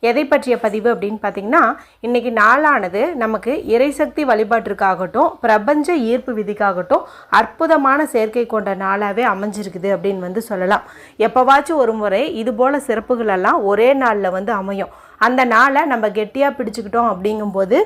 எதை பற்றிய பதிவு அப்படின்னு பார்த்தீங்கன்னா இன்றைக்கி நாளானது நமக்கு இறைசக்தி வழிபாட்டிற்காகட்டும் பிரபஞ்ச ஈர்ப்பு விதிக்காகட்டும் அற்புதமான சேர்க்கை கொண்ட நாளாகவே அமைஞ்சிருக்குது அப்படின்னு வந்து சொல்லலாம். எப்போவாச்சும் ஒரு முறை இதுபோல் சிறப்புகளெல்லாம் ஒரே நாளில் வந்து அமையும். அந்த நாளை நம்ம கெட்டியாக பிடிச்சிக்கிட்டோம் அப்படிங்கும்போது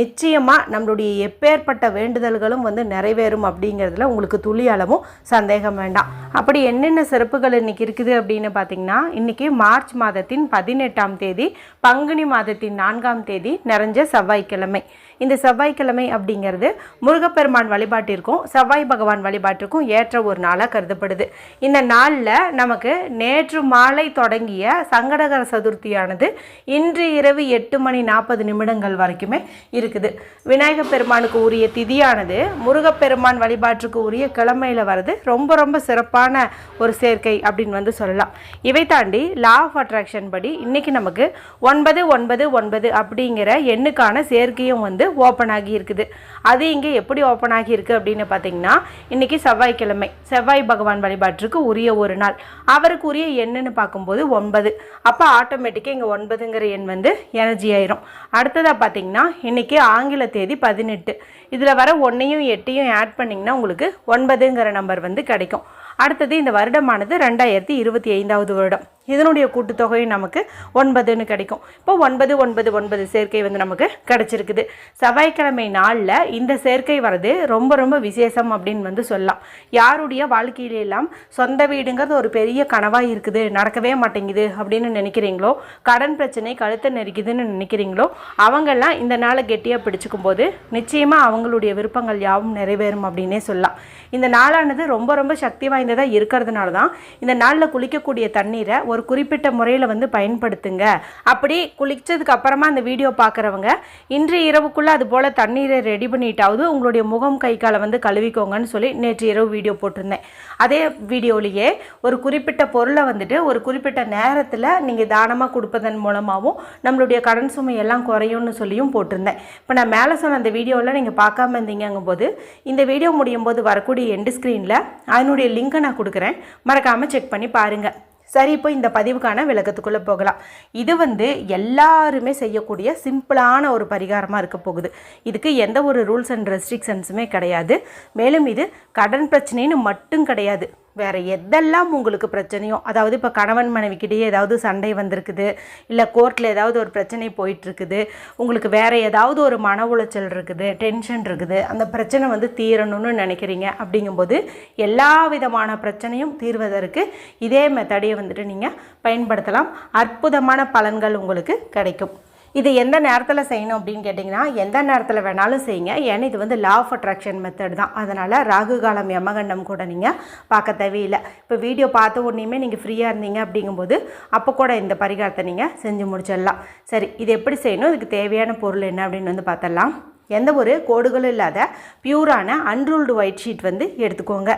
நிச்சயமாக நம்மளுடைய எப்பேற்பட்ட வேண்டுதல்களும் வந்து நிறைவேறும் அப்படிங்கிறதுல உங்களுக்கு துளி அளவும் சந்தேகம் வேண்டாம். அப்படி என்னென்ன சிறப்புகள் இன்றைக்கி இருக்குது அப்படின்னு பார்த்தீங்கன்னா இன்றைக்கி மார்ச் மாதத்தின் பதினெட்டாம் தேதி பங்குனி மாதத்தின் நான்காம் தேதி நிறைஞ்ச செவ்வாய்க்கிழமை. இந்த செவ்வாய்க்கிழமை அப்படிங்கிறது முருகப்பெருமான் வழிபாட்டிற்கும் செவ்வாய் பகவான் வழிபாட்டிற்கும் ஏற்ற ஒரு நாளாக கருதப்படுது. இந்த நாளில் நமக்கு நேற்று மாலை தொடங்கிய சங்கடகர சதுர்த்தியானது இன்று இரவு எட்டு மணி நாற்பது நிமிடங்கள் வரைக்குமே இருக்குது. விநாயகப் பெருமானுக்கு உரிய திதியானது முருகப்பெருமான் வழிபாட்டுக்கு உரிய கிழமையில் வர்றது ரொம்ப ரொம்ப சிறப்பான ஒரு சேர்க்கை அப்படின்னு வந்து சொல்லலாம். இவை தாண்டி லா ஆஃப் அட்ராக்ஷன் படி இன்னைக்கு நமக்கு ஒன்பது ஒன்பது ஒன்பது அப்படிங்கிற எண்ணுக்கான சேர்க்கையும் வந்து ஓப்பன் ஆகி இருக்குது அது இங்கே எப்படி ஓப்பன் ஆகியிருக்கு அப்படின்னு பார்த்தீங்கன்னா இன்னைக்கு செவ்வாய்க்கிழமை செவ்வாய் பகவான் வழிபாட்டிற்கு உரிய ஒரு நாள். அவருக்கு உரிய எண்ணுன்னு பார்க்கும்போது ஒன்பது. அப்போ ஆட்டோமேட்டிக்காக இங்கே ஒன்பதுங்கிற எண் வந்து எனர்ஜி ஆயிரும். அடுத்ததாக பார்த்தீங்கன்னா இன்னைக்கு ஆங்கில தேதி பதினெட்டு. இதில் வர ஒன்றையும் எட்டையும் ஆட் பண்ணிங்கன்னா உங்களுக்கு ஒன்பதுங்கிற நம்பர் வந்து கிடைக்கும். அடுத்தது இந்த வருடமானது ரெண்டாயிரத்தி இருபத்தி ஐந்தாவது வருடம். இதனுடைய கூட்டுத்தொகை நமக்கு ஒன்பதுன்னு கிடைக்கும். இப்போ ஒன்பது ஒன்பது ஒன்பது சேர்க்கை வந்து நமக்கு கிடைச்சிருக்குது. செவ்வாய்க்கிழமை நாளில் இந்த சேர்க்கை வர்றது ரொம்ப ரொம்ப விசேஷம் அப்படின்னு வந்து சொல்லலாம். யாருடைய வாழ்க்கையிலெல்லாம் சொந்த வீடுங்கிறது ஒரு பெரிய கனவாக இருக்குது நடக்கவே மாட்டேங்குது அப்படின்னு நினைக்கிறீங்களோ கடன் பிரச்சனை கழுத்தை நெருக்குதுன்னு நினைக்கிறீங்களோ அவங்கெல்லாம் இந்த நாளை கெட்டியாக பிடிச்சிக்கும் போது நிச்சயமாக அவங்களுடைய விருப்பங்கள் யாவும் நிறைவேறும் அப்படின்னே சொல்லலாம். இந்த நாளானது ரொம்ப ரொம்ப சக்தி வாய்ந்ததாக இருக்கிறதுனால தான் இந்த நாளில் குளிக்கக்கூடிய தண்ணீரை ஒரு ஒரு குறிப்பிட்ட முறையில் வந்து பயன்படுத்துங்க. அப்படி குளிச்சதுக்கு அப்புறமா அந்த வீடியோ பார்க்குறவங்க இன்று இரவுக்குள்ளே அது போல் தண்ணீரை ரெடி பண்ணிட்டாவது உங்களுடைய முகம் கை காலை வந்து கழுவிக்கோங்கன்னு சொல்லி நேற்று இரவு வீடியோ போட்டிருந்தேன். அதே வீடியோலேயே ஒரு குறிப்பிட்ட பொருளை வந்துட்டு ஒரு குறிப்பிட்ட நேரத்தில் நீங்கள் தானமாக கொடுப்பதன் மூலமாகவும் நம்மளுடைய கடன் சுமை எல்லாம் குறையும்னு சொல்லியும் போட்டிருந்தேன். இப்போ நான் மேலே சொன்ன அந்த வீடியோவில் நீங்கள் பார்க்காம இருந்தீங்கங்கும் போது இந்த வீடியோ முடியும் போது வரக்கூடிய எண்டு ஸ்க்ரீனில் அதனுடைய லிங்கை நான் கொடுக்குறேன். மறக்காமல் செக் பண்ணி பாருங்கள் சரி இப்போ இந்த பதிவுக்கான விளக்கத்துக்குள்ளே போகலாம். இது வந்து எல்லாருமே செய்யக்கூடிய சிம்பிளான ஒரு பரிகாரமாக இருக்க போகுது. இதுக்கு எந்த ஒரு ரூல்ஸ் அண்ட் ரெஸ்ட்ரிக்ஷன்ஸுமே கிடையாது. மேலும் இது கடன் பிரச்சனைன்னு மட்டும் கிடையாது. வேறு எதெல்லாம் உங்களுக்கு பிரச்சனையோ அதாவது இப்போ கணவன் மனைவிக்கிட்டேயே ஏதாவது சண்டை வந்திருக்குது இல்லை கோர்ட்டில் ஏதாவது ஒரு பிரச்சனை போயிட்டுருக்குது உங்களுக்கு வேறு ஏதாவது ஒரு மன உளைச்சல் இருக்குது டென்ஷன் இருக்குது அந்த பிரச்சனை வந்து தீரணும்னு நினைக்கிறீங்க அப்படிங்கும்போது எல்லா விதமான பிரச்சனையும் தீர்வதற்கு இதே மெத்தடியை வந்துட்டு நீங்கள் பயன்படுத்தலாம். அற்புதமான பலன்கள் உங்களுக்கு கிடைக்கும். இது எந்த நேரத்தில் செய்யணும் அப்படின்னு கேட்டிங்கன்னா எந்த நேரத்தில் வேணாலும் செய்யுங்க. ஏன்னா இது வந்து லா ஆஃப் அட்ராக்ஷன் மெத்தட் தான். அதனால் ராகு காலம் யமகண்டம் கூட நீங்கள் பார்க்க தேவையில்லை. இப்போ வீடியோ பார்த்த உடனேயுமே நீங்கள் ஃப்ரீயாக இருந்தீங்க அப்படிங்கும்போது அப்போ கூட இந்த பரிகாரத்தை நீங்கள் செஞ்சு முடிச்சிடலாம். சரி இது எப்படி செய்யணும்? இதுக்கு தேவையான பொருள் என்ன அப்படின்னு வந்து பார்த்தலாம் எந்த ஒரு கோடுகளும் இல்லாத பியூரான அன்ரூல்டு ஒயிட் ஷீட் வந்து எடுத்துக்கோங்க.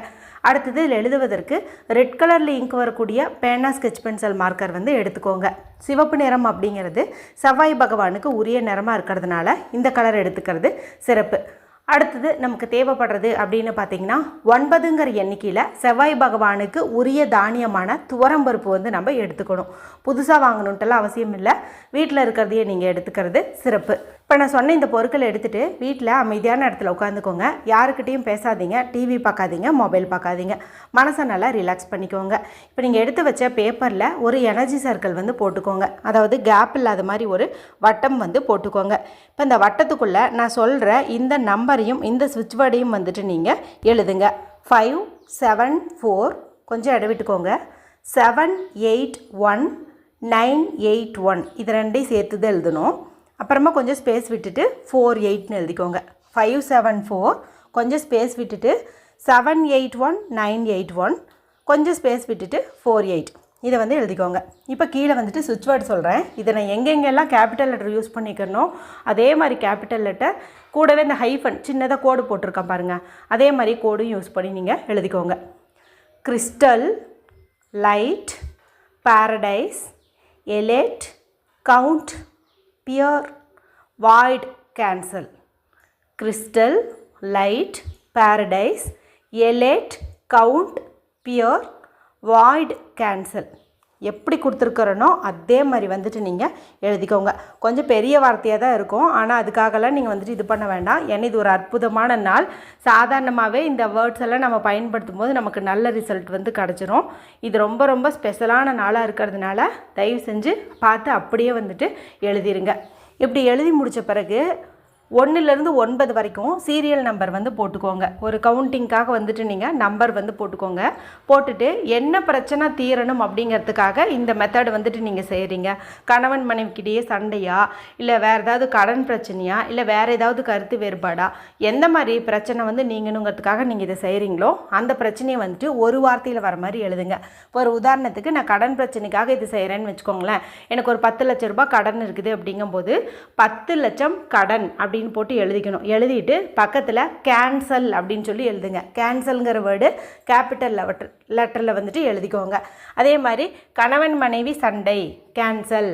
அடுத்தது இதில் எழுதுவதற்கு ரெட் கலரில் இங்க் வரக்கூடிய பேனா ஸ்கெச் பென்சில் மார்க்கர் வந்து எடுத்துக்கோங்க. சிவப்பு நிறம் அப்படிங்கிறது செவ்வாய் பகவானுக்கு உரிய நிறமாக இருக்கிறதுனால இந்த கலர் எடுத்துக்கிறது சிறப்பு. அடுத்தது நமக்கு தேவைப்படுறது அப்படின்னு பார்த்தீங்கன்னா ஒன்பதுங்கிற எண்ணிக்கையில் செவ்வாய் பகவானுக்கு உரிய தானியமான துவரம்பருப்பு வந்து நம்ம எடுத்துக்கணும். புதுசாக வாங்கணுன்ட்டுலாம் அவசியம் இல்லை. வீட்டில் இருக்கிறதையே நீங்கள் எடுத்துக்கிறது சிறப்பு. இப்போ நான் சொன்ன இந்த பொருட்களை எடுத்துகிட்டு வீட்டில் அமைதியான இடத்துல உட்காந்துக்கோங்க. யாருக்கிட்டேயும் பேசாதீங்க. டிவி பார்க்காதீங்க. மொபைல் பார்க்காதீங்க. மனசை நல்லா ரிலாக்ஸ் பண்ணிக்கோங்க. இப்போ நீங்கள் எடுத்து வச்ச பேப்பரில் ஒரு எனர்ஜி சர்க்கிள் வந்து போட்டுக்கோங்க. அதாவது கேப் இல்லாத மாதிரி ஒரு வட்டம் வந்து போட்டுக்கோங்க. இப்போ இந்த வட்டத்துக்குள்ளே நான் சொல்கிற இந்த நம்பரையும் இந்த சுவிட்ச் வேர்டையும் வந்துட்டு நீங்கள் எழுதுங்க. ஃபைவ் செவன் ஃபோர் கொஞ்சம் இடவிட்டுக்கோங்க விட்டுக்கோங்க. Seven eight one nine eight one இது ரெண்டையும் சேர்த்து தான் எழுதணும். அப்புறமா கொஞ்சம் ஸ்பேஸ் விட்டுட்டு ஃபோர் எயிட்னு எழுதிக்கோங்க. ஃபைவ் செவன் ஃபோர் கொஞ்சம் ஸ்பேஸ் விட்டுட்டு seven eight one nine eight one கொஞ்சம் ஸ்பேஸ் விட்டுட்டு ஃபோர் எயிட் இதை வந்து எழுதிக்கோங்க. இப்போ கீழே வந்துட்டு சுவிட்ச் வேர்டு சொல்கிறேன் இதை நான் எங்கெங்கெல்லாம் கேபிட்டல் லெட்டர் யூஸ் பண்ணிக்கணும் அதே மாதிரி கேபிட்டல் லெட்டர் கூடவே இந்த ஹைஃபன் சின்னதாக கோடு போட்டிருக்கேன் பாருங்கள் அதே மாதிரி கோடும் யூஸ் பண்ணி நீங்கள் எழுதிக்கோங்க. Crystal light paradise எலேட் count appear void cancel. Crystal light paradise elate count pure void cancel. எப்படி கொடுத்துருக்குறனோ அதே மாதிரி வந்துட்டு நீங்கள் எழுதிக்கோங்க. கொஞ்சம் பெரிய வார்த்தையாக தான் இருக்கும். ஆனால் அதுக்காகலாம் நீங்கள் வந்துட்டு இது பண்ண வேண்டாம். ஏன்னா இது ஒரு அற்புதமான நாள். சாதாரணமாகவே இந்த வேர்ட்ஸ் எல்லாம் நம்ம பயன்படுத்தும் போது நமக்கு நல்ல ரிசல்ட் வந்து கிடச்சிரும். இது ரொம்ப ரொம்ப ஸ்பெஷலான நாளாக இருக்கிறதுனால தயவு செஞ்சு பார்த்து அப்படியே வந்துட்டு எழுதிருங்க. இப்படி எழுதி முடித்த பிறகு ஒன்றுலேருந்து ஒன்பது வரைக்கும் சீரியல் நம்பர் வந்து போட்டுக்கோங்க. ஒரு கவுண்டிங்காக வந்துட்டு நீங்கள் நம்பர் வந்து போட்டுக்கோங்க. போட்டுட்டு என்ன பிரச்சனை தீரணும் அப்படிங்கிறதுக்காக இந்த மெத்தட் வந்துட்டு நீங்கள் செய்கிறீங்க கணவன் மனைவிக்கிட்டேயே சண்டையா? இல்லை வேறு ஏதாவது கடன் பிரச்சனையா? இல்லை வேறு ஏதாவது கருத்து வேறுபாடா? எந்த மாதிரி பிரச்சனை வந்து நீங்கணுங்கிறதுக்காக நீங்கள் இதை செய்கிறீங்களோ அந்த பிரச்சனையை வந்துட்டு ஒரு வார்த்தையில் வர மாதிரி எழுதுங்க. இப்போ ஒரு உதாரணத்துக்கு நான் கடன் பிரச்சனைக்காக இது செய்கிறேன்னு வச்சுக்கோங்களேன். எனக்கு ஒரு பத்து லட்ச ரூபாய் கடன் இருக்குது அப்படிங்கும்போது பத்து லட்சம் கடன் அப்படி அப்படின்னு போட்டு எழுதிக்கணும். எழுதிட்டு பக்கத்தில் கேன்சல் அப்படின்னு சொல்லி எழுதுங்க. கேன்சல்ங்கிற வேர்டு கேபிட்டல் லெட்டர் லெட்டரில் வந்துட்டு எழுதிக்கோங்க. அதே மாதிரி கணவன் மனைவி சண்டை கேன்சல்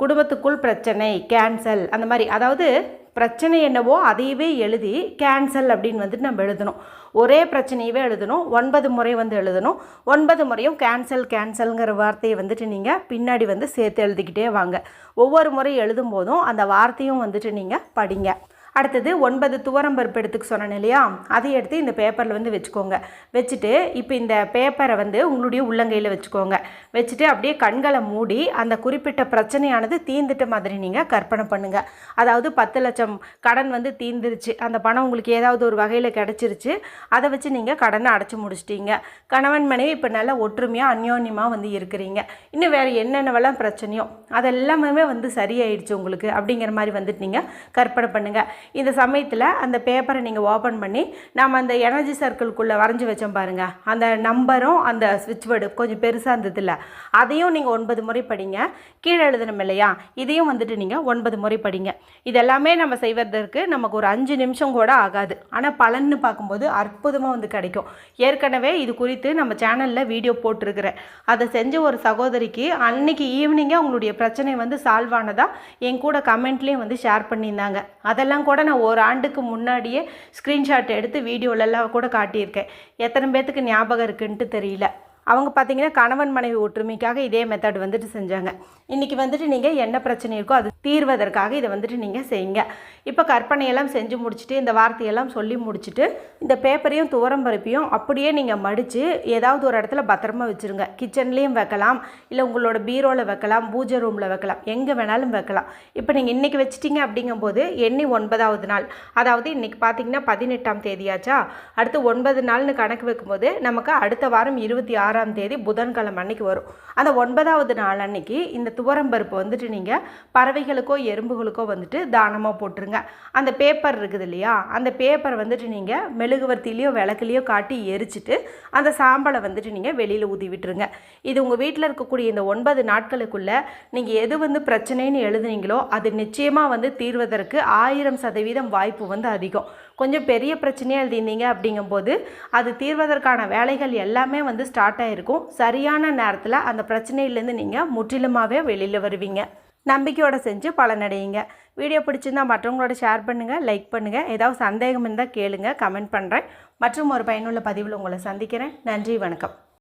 குடும்பத்துக்குள் பிரச்சனை கேன்சல் அந்த மாதிரி. அதாவது பிரச்சனை என்னவோ அதையவே எழுதி கேன்சல் அப்படின்னு வந்துட்டு நம்ம எழுதணும். ஒரே பிரச்சனையவே எழுதணும். ஒன்பது முறை வந்து எழுதணும். ஒன்பது முறையும் கேன்சல் கேன்சல்ங்கிற வார்த்தையை வந்துட்டு நீங்கள் பின்னாடி வந்து சேர்த்து எழுதிக்கிட்டே வாங்க. ஒவ்வொரு முறை எழுதும் போதும் அந்த வார்த்தையும் வந்துட்டு நீங்கள் படிங்க. அடுத்தது ஒன்பது துவரம் பருப்பு எடுத்துக்க சொன்னேன் இல்லையா? அதை எடுத்து இந்த பேப்பரில் வந்து வச்சுக்கோங்க. வச்சுட்டு இப்போ இந்த பேப்பரை வந்து உங்களுடைய உள்ளங்கையில் வச்சுக்கோங்க. வச்சுட்டு அப்படியே கண்களை மூடி அந்த குறிப்பிட்ட பிரச்சனையானது தீந்துட்ட மாதிரி நீங்கள் கற்பனை பண்ணுங்கள் அதாவது பத்து லட்சம் கடன் வந்து தீந்துருச்சு அந்த பணம் உங்களுக்கு ஏதாவது ஒரு வகையில் கிடச்சிருச்சு. அதை வச்சு நீங்கள் கடனை அடைச்சி முடிச்சிட்டீங்க. கணவன் மனைவி இப்போ நல்லா ஒற்றுமையாக அந்யோன்யமாக வந்து இருக்கிறீங்க. இன்னும் வேறு என்னென்னவெல்லாம் பிரச்சனையோ அதெல்லாமே வந்து சரியாயிடுச்சு உங்களுக்கு அப்படிங்கிற மாதிரி வந்துட்டு நீங்கள் கற்பனை பண்ணுங்கள் இந்த சமயத்தில் அந்த பேப்பரை நீங்கள் ஓப்பன் பண்ணி நம்ம அந்த எனர்ஜி சர்க்கிள்குள்ளே வரைஞ்சி வச்சோம் பாருங்கள் அந்த நம்பரும் அந்த ஸ்விட்ச் வேர்டு கொஞ்சம் பெருசாக இருந்ததில்ல. அதையும் நீங்கள் ஒன்பது முறை படிங்க. கீழே எழுதணும் இல்லையா? இதையும் வந்துட்டு நீங்கள் ஒன்பது முறை படிங்க. இதெல்லாமே நம்ம செய்வதற்கு நமக்கு ஒரு அஞ்சு நிமிஷம் கூட ஆகாது. ஆனால் பலன்னு பார்க்கும்போது அற்புதமாக வந்து கிடைக்கும். ஏற்கனவே இது குறித்து நம்ம சேனலில் வீடியோ போட்டிருக்கிறேன். அதை செஞ்ச ஒரு சகோதரிக்கு அன்னைக்கு ஈவினிங்கே அவங்களுடைய பிரச்சனை வந்து சால்வ் ஆனதாக என் கூட கமெண்ட்லேயும் வந்து ஷேர் பண்ணியிருந்தாங்க. அதெல்லாம் கூட கூட நான் ஒரு ஆண்டுக்கு முன்னாடியே ஸ்க்ரீன்ஷாட் எடுத்து வீடியோலெல்லாம் கூட காட்டியிருக்கேன். எத்தனை பேர்த்துக்கு ஞாபகம் இருக்குன்ட்டு தெரியல. அவங்க பார்த்தீங்கன்னா கணவன் மனைவி ஒற்றுமைக்காக இதே மெத்தட் வந்துட்டு செஞ்சாங்க. இன்றைக்கி வந்துட்டு நீங்கள் என்ன பிரச்சனை இருக்கோ அது தீர்வதற்காக இதை வந்துட்டு நீங்கள் செய்யுங்க. இப்போ கற்பனையெல்லாம் செஞ்சு முடிச்சுட்டு இந்த வார்த்தையெல்லாம் சொல்லி முடிச்சுட்டு இந்த பேப்பரையும் துவரம் பருப்பையும் அப்படியே நீங்கள் மடித்து ஏதாவது ஒரு இடத்துல பத்திரமா வச்சுருங்க. கிச்சன்லேயும் வைக்கலாம் இல்லை உங்களோட பீரோவில் வைக்கலாம் பூஜை ரூமில் வைக்கலாம் எங்கே வேணாலும் வைக்கலாம். இப்போ நீங்கள் இன்றைக்கி வச்சிட்டிங்க அப்படிங்கும்போது எண்ணி ஒன்பதாவது நாள். அதாவது இன்றைக்கி பார்த்தீங்கன்னா பதினெட்டாம் தேதியாச்சா? அடுத்து ஒன்பது நாள்னு கணக்கு வைக்கும்போது நமக்கு அடுத்த வாரம் இருபத்தி ஆறு ஆறாம் தேதி புதன்கிழமை அன்னைக்கு வரும். அந்த ஒன்பதாவது நாள் அன்னைக்கு இந்த துவரம்பருப்பு வந்துட்டு நீங்கள் பறவைகளுக்கோ எறும்புகளுக்கோ வந்துட்டு தானமாக போட்டுருங்க. அந்த பேப்பர் இருக்குது இல்லையா? அந்த பேப்பரை வந்துட்டு நீங்கள் மெழுகுவர்த்திலையோ விளக்குலையோ காட்டி எரிச்சிட்டு அந்த சாம்பலை வந்துட்டு நீங்கள் வெளியில் ஊதி விட்டுருங்க. இது உங்கள் வீட்டில் இருக்கக்கூடிய இந்த ஒன்பது நாட்களுக்குள்ளே நீங்கள் எது வந்து பிரச்சனைன்னு எழுதுனீங்களோ அது நிச்சயமாக வந்து தீர்வதற்கு ஆயிரம் சதவீதம் வாய்ப்பு வந்து அதிகம். கொஞ்சம் பெரிய பிரச்சனையாக எழுதியிருந்தீங்க அப்படிங்கும்போது அது தீர்வதற்கான வேலைகள் எல்லாமே வந்து ஸ்டார்ட் ஆகிருக்கும் சரியான நேரத்தில் அந்த பிரச்சனையிலேருந்து நீங்கள் முற்றிலுமாகவே வெளியில் வருவீங்க. நம்பிக்கையோடு செஞ்சு பலனடையுங்க. வீடியோ பிடிச்சிருந்தால் மற்றவங்களோட ஷேர் பண்ணுங்கள் லைக் பண்ணுங்கள் ஏதாவது சந்தேகம் இருந்தால் கேளுங்கள் கமெண்ட் பண்ணுறேன் மற்றும் ஒரு பயனுள்ள பதிவில் உங்களை சந்திக்கிறேன். நன்றி வணக்கம்.